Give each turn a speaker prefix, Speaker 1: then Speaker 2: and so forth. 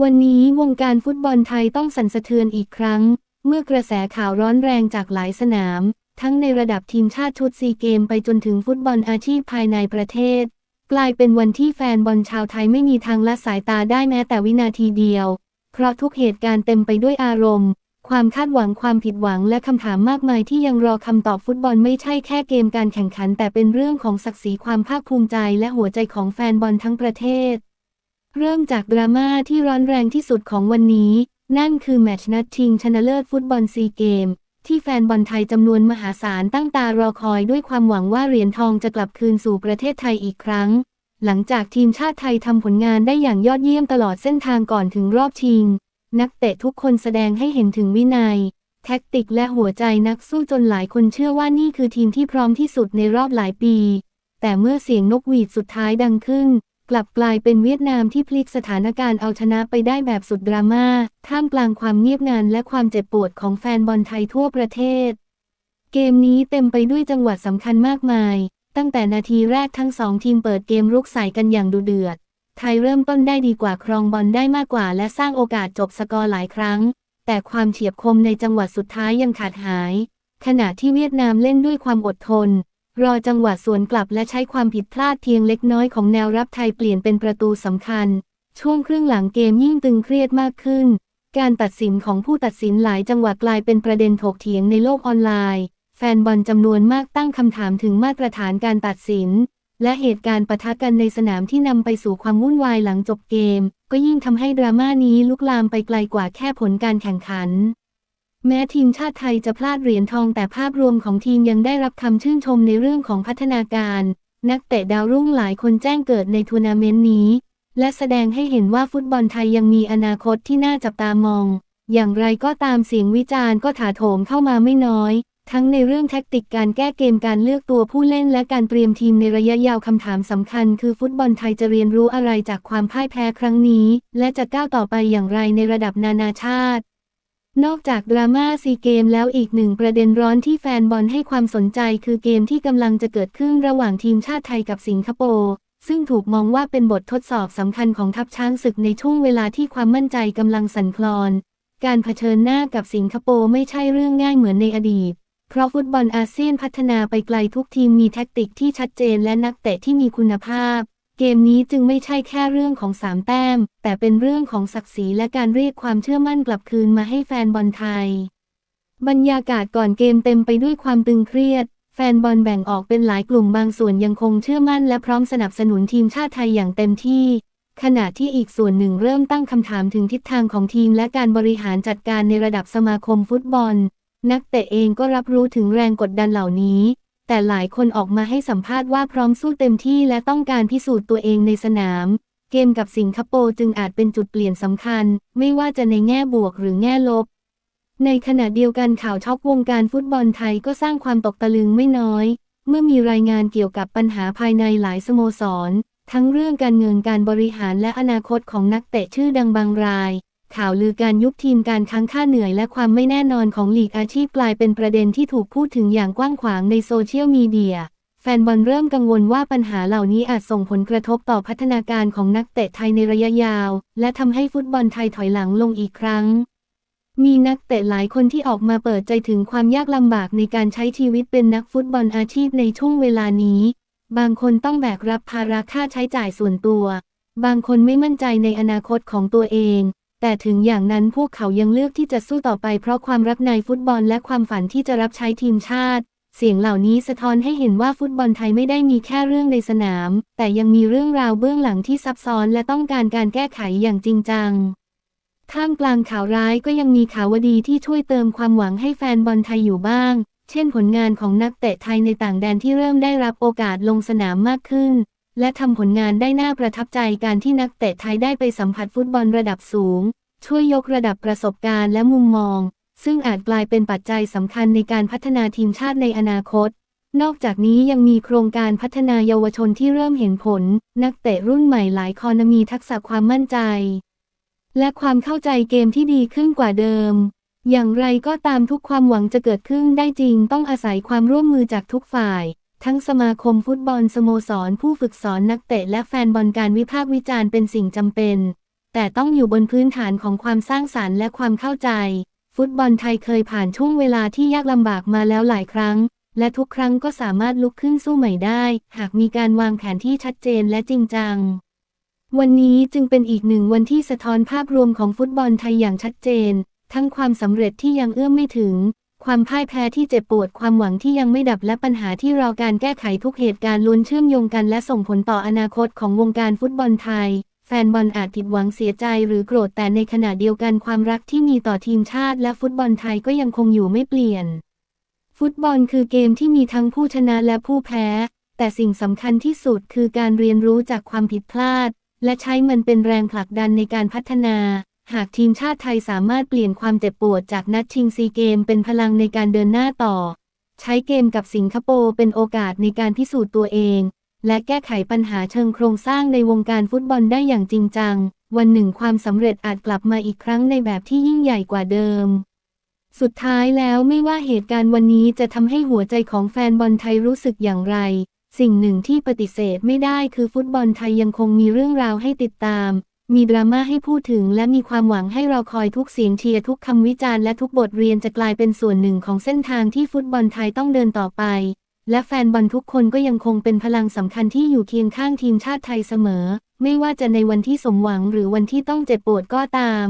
Speaker 1: วันนี้วงการฟุตบอลไทยต้องสั่นสะเทือนอีกครั้ง เมื่อกระแสข่าวร้อนแรงจากหลายสนาม ทั้งในระดับทีมชาติชุดซีเกมไปจนถึงฟุตบอลอาชีพภายในประเทศ กลายเป็นวันที่แฟนบอลชาวไทยไม่มีทางละสายตาได้แม้แต่วินาทีเดียว เพราะทุกเหตุการณ์เต็มไปด้วยอารมณ์ ความคาดหวังความผิดหวังและคำถามมากมายที่ยังรอคำตอบฟุตบอลไม่ใช่แค่เกมการแข่งขัน แต่เป็นเรื่องของศักดิ์ศรีความภาคภูมิใจและหัวใจของแฟนบอลทั้งประเทศ เริ่มจากดราม่าที่ร้อนแรงที่สุดของวันนี้ นั่นคือแมตช์นัดชิงชนะเลิศฟุตบอลซีเกม ที่แฟนบอลไทยจำนวนมหาศาลตั้งตารอคอยด้วยความหวังว่าเหรียญทองจะกลับคืนสู่ประเทศไทยอีกครั้ง หลังจากทีมชาติไทยทำผลงานได้อย่างยอดเยี่ยมตลอดเส้นทางก่อนถึงรอบชิง นักเตะทุกคนแสดงให้เห็นถึงวินัย แท็กติกและหัวใจนักสู้จนหลายคนเชื่อว่านี่คือทีมที่พร้อมที่สุดในรอบหลายปี แต่เมื่อเสียงนกหวีดสุดท้ายดังขึ้น กลับกลายเป็นเวียดนามที่พลิกสถานการณ์เอาชนะไปได้แบบสุดดราม่า ท่ามกลางความเงียบงันและความเจ็บปวดของแฟนบอลไทยทั่วประเทศ เกมนี้เต็มไปด้วยจังหวะสำคัญมากมาย ตั้งแต่นาทีแรกทั้งสองทีมเปิดเกมรุกใส่กันอย่างดุเดือด ไทยเริ่มต้นได้ดีกว่าครองบอลได้มากกว่า และสร้างโอกาสจบสกอร์หลายครั้ง แต่ความเฉียบคมในจังหวะสุดท้ายยังขาดหาย ขณะที่เวียดนามเล่นด้วยความอดทน รอจังหวะสวนกลับและใช้ความผิดพลาดเพียงเล็กน้อยของแนวรับไทยเปลี่ยนเป็นประตูสำคัญ ช่วงครึ่งหลังเกมยิ่งตึงเครียดมากขึ้น การตัดสินของผู้ตัดสินหลายจังหวะกลายเป็นประเด็นถกเถียงในโลกออนไลน์ แฟนบอลจำนวนมากตั้งคำถามถึงมาตรฐานการตัดสิน และเหตุการณ์ปะทะกันในสนามที่นำไปสู่ความวุ่นวายหลังจบเกม ก็ยิ่งทำให้ดราม่านี้ลุกลามไปไกลกว่าแค่ผลการแข่งขัน แม้ทีมชาติไทยจะพลาดเหรียญทองแต่ภาพรวมของทีมยังได้รับคำชื่นชมในเรื่องของพัฒนาการ นักเตะดาวรุ่งหลายคนแจ้งเกิดในทัวร์นาเมนต์นี้ และแสดงให้เห็นว่าฟุตบอลไทยยังมีอนาคตที่น่าจับตามอง อย่างไรก็ตามเสียงวิจารณ์ก็ถาโถมเข้ามาไม่น้อย ทั้งในเรื่องแท็กติกการแก้เกมการเลือกตัวผู้เล่นและการเตรียมทีมในระยะยาวคำถามสำคัญ คือฟุตบอลไทยจะเรียนรู้อะไรจากความพ่ายแพ้ครั้งนี้ และจะก้าวต่อไปอย่างไรในระดับนานาชาติ นอกจากดราม่าซีเกมแล้วอีกหนึ่งประเด็นร้อนที่แฟนบอลให้ความสนใจคือเกมที่กำลังจะเกิดขึ้นระหว่างทีมชาติไทยกับสิงคโปร์ซึ่งถูกมองว่าเป็นบททดสอบสำคัญของทัพช้างศึกในช่วงเวลาที่ความมั่นใจกำลังสั่นคลอน การเผชิญหน้ากับสิงคโปร์ไม่ใช่เรื่องง่ายเหมือนในอดีต เพราะฟุตบอลอาเซียนพัฒนาไปไกลทุกทีมมีแท็กติกที่ชัดเจนและนักเตะที่มีคุณภาพ เกมนี้จึงไม่ใช่แค่เรื่องของสามแต้ม แต่เป็นเรื่องของศักดิ์ศรีและการเรียกความเชื่อมั่นกลับคืนมาให้แฟนบอลไทย บรรยากาศก่อนเกมเต็มไปด้วยความตึงเครียด แฟนบอลแบ่งออกเป็นหลายกลุ่มบางส่วนยังคงเชื่อมั่นและพร้อมสนับสนุนทีมชาติไทยอย่างเต็มที่ ขณะที่อีกส่วนหนึ่งเริ่มตั้งคำถามถึงทิศทางของทีมและการบริหารจัดการในระดับสมาคมฟุตบอล นักเตะเองก็รับรู้ถึงแรงกดดันเหล่านี้ แต่หลายคนออกมาให้สัมภาษณ์ว่าพร้อมสู้เต็มที่และต้องการพิสูจน์ตัวเองในสนาม เกมกับสิงคโปร์จึงอาจเป็นจุดเปลี่ยนสำคัญ ไม่ว่าจะในแง่บวกหรือแง่ลบ ในขณะเดียวกันข่าวช็อกวงการฟุตบอลไทยก็สร้างความตกตะลึงไม่น้อย เมื่อมีรายงานเกี่ยวกับปัญหาภายในหลายสโมสร ทั้งเรื่องการเงินการบริหารและอนาคตของนักเตะชื่อดังบางราย ข่าวลือการยุบทีมการค้างค่าเหนื่อยและความไม่แน่นอนของลีกอาชีพกลายเป็นประเด็นที่ถูกพูดถึงอย่างกว้างขวางในโซเชียลมีเดีย แฟนบอลเริ่มกังวลว่าปัญหาเหล่านี้อาจส่งผลกระทบต่อพัฒนาการของนักเตะไทยในระยะยาว และทำให้ฟุตบอลไทยถอยหลังลงอีกครั้ง มีนักเตะหลายคนที่ออกมาเปิดใจถึงความยากลำบากในการใช้ชีวิตเป็นนักฟุตบอลอาชีพในช่วงเวลานี้ บางคนต้องแบกรับภาระค่าใช้จ่ายส่วนตัว บางคนไม่มั่นใจในอนาคตของตัวเอง แต่ถึงอย่างนั้นพวกเขายังเลือกที่จะสู้ต่อไปเพราะความรักในฟุตบอลและความฝันที่จะรับใช้ทีมชาติ เสียงเหล่านี้สะท้อนให้เห็นว่าฟุตบอลไทยไม่ได้มีแค่เรื่องในสนาม แต่ยังมีเรื่องราวเบื้องหลังที่ซับซ้อนและต้องการการแก้ไขอย่างจริงจังท่ามกลางข่าวร้ายก็ยังมีข่าวดีที่ช่วยเติมความหวังให้แฟนบอลไทยอยู่บ้าง เช่นผลงานของนักเตะไทยในต่างแดนที่เริ่มได้รับโอกาสลงสนามมากขึ้น และทำผลงานได้น่าประทับใจการที่นักเตะไทยได้ไปสัมผัสฟุตบอลระดับสูง ช่วยยกระดับประสบการณ์และมุมมอง ซึ่งอาจกลายเป็นปัจจัยสำคัญในการพัฒนาทีมชาติในอนาคต นอกจากนี้ยังมีโครงการพัฒนาเยาวชนที่เริ่มเห็นผล นักเตะรุ่นใหม่หลายคนมีทักษะความมั่นใจ และความเข้าใจเกมที่ดีขึ้นกว่าเดิม อย่างไรก็ตามทุกความหวังจะเกิดขึ้นได้จริงต้องอาศัยความร่วมมือจากทุกฝ่ายทั้งสมาคมฟุตบอลสโมสร ผู้ฝึกสอนนักเตะและแฟนบอลการวิพากษ์วิจารณ์เป็นสิ่งจำเป็น แต่ต้องอยู่บนพื้นฐานของความสร้างสารรค์และความเข้าใจ ฟุตบอลไทยเคยผ่านช่วงเวลาที่ยากลำบากมาแล้วหลายครั้ง และทุกครั้งก็สามารถลุกขึ้นสู้ใหม่ได้ หากมีการวางแผนที่ชัดเจนและจริงจัง วันนี้จึงเป็นอีกหนึ่งวันที่สะท้อนภาพรวมของฟุตบอลไทยอย่างชัดเจน ทั้งความสำเร็จที่ยังเอื้อมไม่ถึง ความพ่ายแพ้ที่เจ็บปวดความหวังที่ยังไม่ดับและปัญหาที่รอการแก้ไขทุกเหตุการณ์ล้วนเชื่อมโยงกันและส่งผลต่ออนาคตของวงการฟุตบอลไทย แฟนบอลอาจผิดหวังเสียใจหรือโกรธแต่ในขณะเดียวกันความรักที่มีต่อทีมชาติและฟุตบอลไทยก็ยังคงอยู่ไม่เปลี่ยน ฟุตบอลคือเกมที่มีทั้งผู้ชนะและผู้แพ้ แต่สิ่งสำคัญที่สุดคือการเรียนรู้จากความผิดพลาด และใช้มันเป็นแรงผลักดันในการพัฒนา หากทีมชาติไทยสามารถเปลี่ยนความเจ็บปวดจากนัดชิงซีเกมเป็นพลังในการเดินหน้าต่อ ใช้เกมกับสิงคโปร์เป็นโอกาสในการพิสูจน์ตัวเอง และแก้ไขปัญหาเชิงโครงสร้างในวงการฟุตบอลได้อย่างจริงจัง วันหนึ่งความสำเร็จอาจกลับมาอีกครั้งในแบบที่ยิ่งใหญ่กว่าเดิม สุดท้ายแล้วไม่ว่าเหตุการณ์วันนี้จะทำให้หัวใจของแฟนบอลไทยรู้สึกอย่างไร สิ่งหนึ่งที่ปฏิเสธไม่ได้คือฟุตบอลไทยยังคงมีเรื่องราวให้ติดตาม มีดราม่าให้พูดถึง และมีความหวังให้เราคอยทุกเสียงเชียร์ทุกคำวิจารณ์และทุกบทเรียนจะกลายเป็นส่วนหนึ่งของเส้นทางที่ฟุตบอลไทยต้องเดินต่อไป และแฟนบอลทุกคนก็ยังคงเป็นพลังสำคัญที่อยู่เคียงข้างทีมชาติไทยเสมอ ไม่ว่าจะในวันที่สมหวังหรือวันที่ต้องเจ็บปวดก็ตาม